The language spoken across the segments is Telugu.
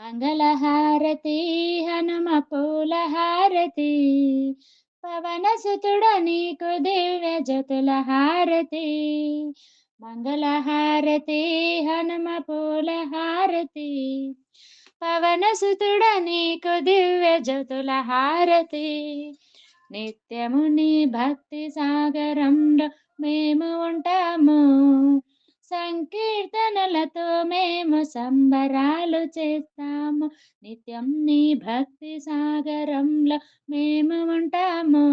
మంగళహారతి హనుమ పూల హారతి పవనసుతుడ నీకు దివ్య జతుల హారతి మంగళహారతి హనుమ పూల హారతి పవనసుతుడ నీకు దివ్య జతుల హారతి నిత్యము నీ భక్తి సాగరంలో మేము ఉంటాము. సంకీర్తనలతో సంబరాలు చేస్తాము. నిత్యం నీ భక్తి సాగరంలో మేము ఉంటాము.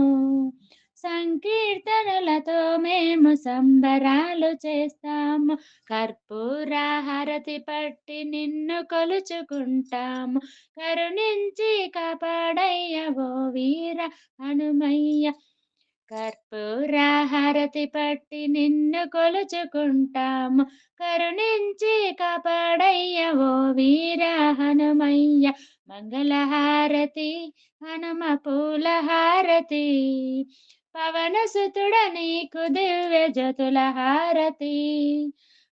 సంకీర్తనలతో మేము సంబరాలు చేస్తాము. కర్పూర హారతి పట్టి నిన్ను కొలుచుకుంటాము. కరుణించి కాపాడయ్య ఓ వీర హనుమయ్య. కర్పూర హారతి పట్టి నిన్ను కొలుచుకుంటాము. కరుణించి కాపాడయ్య ఓ వీర హనుమయ్య మంగళహారతి హనుమ పూల హారతి పవన సుతుడ నీకు దివ్య జతుల హారతి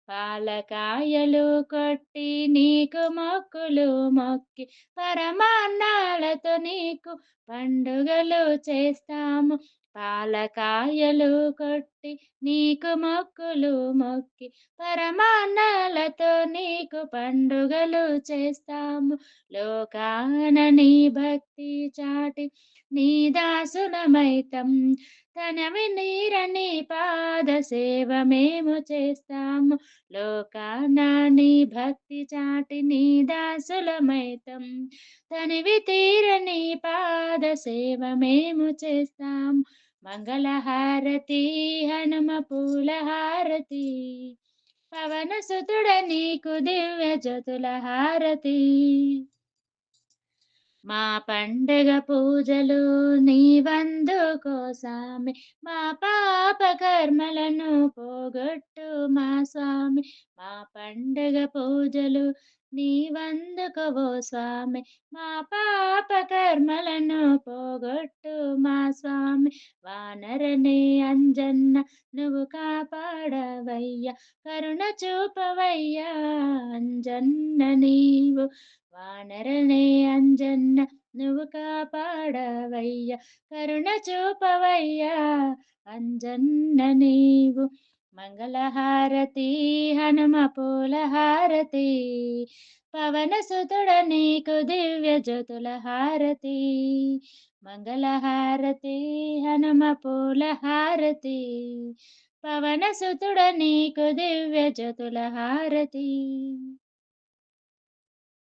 పాలకాయలు కొట్టి నీకు మొక్కులు మొక్కి పరమాన్నాలతో నీకు పండుగలు చేస్తాము. పాలకాయలు కొట్టి నీకు మొక్కులు మొక్కి పరమాన్నాలతో నీకు పండుగలు చేస్తాము. లోకాన నీ భక్తి చాటి నీ దాసులమైతం. తనవి నీరని పాద సేవ మేము చేస్తాము. లోకాన నీ భక్తి చాటి నీ దాసులమైతం. తనివి తీరని పాద సేవ మేము చేస్తాము. మంగళహారతి హనుమ పూల హారతి పవన సుతుడ నీకు దివ్య జతుల హారతి మా పండగ పూజలు నీ వందు కోసామి మా పాప కర్మలను పోగొట్టు మా స్వామి. మా పండగ పూజలు నీ వందుకవో స్వామి మా పాప కర్మలను పోగొట్టు మా స్వామి. వానరనే అంజన్న నువ్వు కాపాడవయ్యా కరుణ చూపవయ్యా అంజన్న నీవు. వానరనే అంజన్న నువ్వు కాపాడవయ్యా కరుణ చూపవయ్యా అంజన్న నీవు. మంగళహారతి హనుమ పూల హారతి పవన సుతుడ నీకు దివ్య జ్యోతుల హారతి మంగళహారతి హనుమ పూల హారతి పవన సుతుడ నీకు దివ్య జ్యోతుల హారతి